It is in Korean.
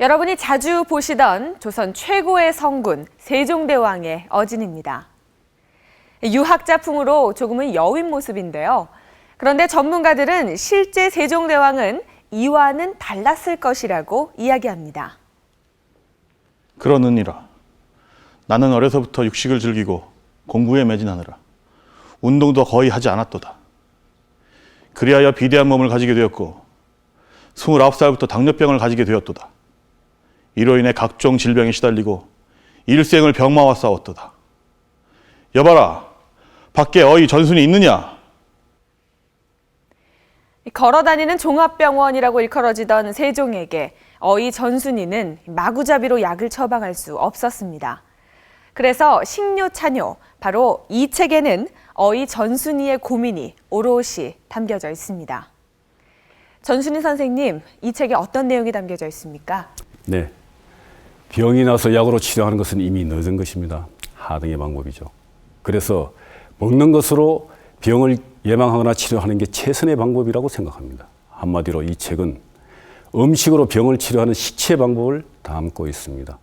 여러분이 자주 보시던 조선 최고의 성군 세종대왕의 어진입니다. 유학자풍으로 조금은 여윈 모습인데요. 그런데 전문가들은 실제 세종대왕은 이와는 달랐을 것이라고 이야기합니다. 그러느니라. 나는 어려서부터 육식을 즐기고 공부에 매진하느라 운동도 거의 하지 않았도다. 그리하여 비대한 몸을 가지게 되었고 29살부터 당뇨병을 가지게 되었도다. 이로 인해 각종 질병에 시달리고 일생을 병마와 싸웠도다. 여봐라, 밖에 어이 전순이 있느냐? 걸어다니는 종합병원이라고 일컬어지던 세종에게 어이 전순이는 마구잡이로 약을 처방할 수 없었습니다. 그래서 식료 찬요, 바로 이 책에는 어이 전순이의 고민이 오롯이 담겨져 있습니다. 전순이 선생님, 이 책에 어떤 내용이 담겨져 있습니까? 네. 병이 나서 약으로 치료하는 것은 이미 늦은 것입니다. 하등의 방법이죠. 그래서 먹는 것으로 병을 예방하거나 치료하는 게 최선의 방법이라고 생각합니다. 한마디로 이 책은 음식으로 병을 치료하는 식체 방법을 담고 있습니다.